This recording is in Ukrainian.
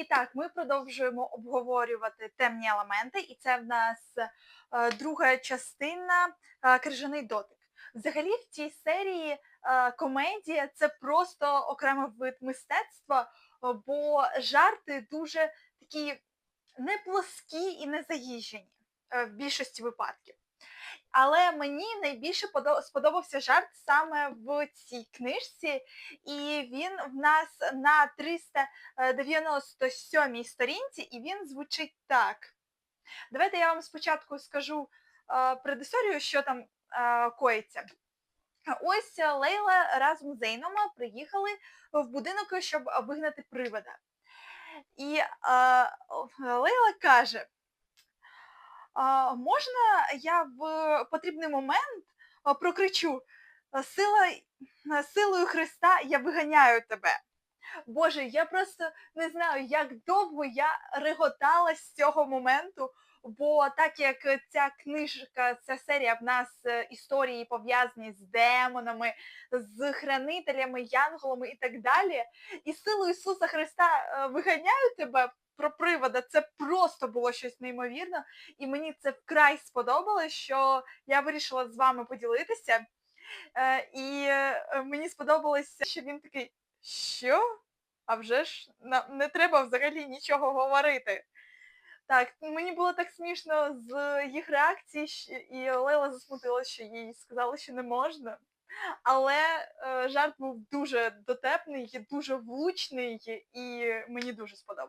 І так, ми продовжуємо обговорювати темні елементи, і це в нас е, друга частина е, крижаний дотик. Взагалі, в цій серії е, комедія це просто окремий вид мистецтва, бо жарти дуже такі не плоскі і не заїжджені в більшості випадків. Але мені найбільше сподобався жарт саме в цій книжці, і він в нас на 397 сторінці, і він звучить так. Давайте я вам спочатку скажу е, предісторію, що там е, коїться. Ось Лейла разом з Зейном приїхали в будинок, щоб вигнати привода. І е, Лейла каже: можна я в потрібний момент прокричу сила, силою Христа я виганяю тебе. Боже, я просто не знаю, як довго я реготала з цього моменту, бо так як ця книжка, ця серія в нас е, історії пов'язані з демонами, з хранителями, янголами і так далі, і силою Ісуса Христа е, виганяю тебе про привода, це просто було щось неймовірне, і мені це вкрай сподобалось, що я вирішила з вами поділитися. Е, і мені сподобалося, що він такий, що? А вже ж не треба взагалі нічого говорити. Так, мені було так смішно з їх реакції, і Лейла засмутилася, що їй сказали, що не можна. Але е, жарт був дуже дотепний, дуже влучний, і мені дуже сподобався.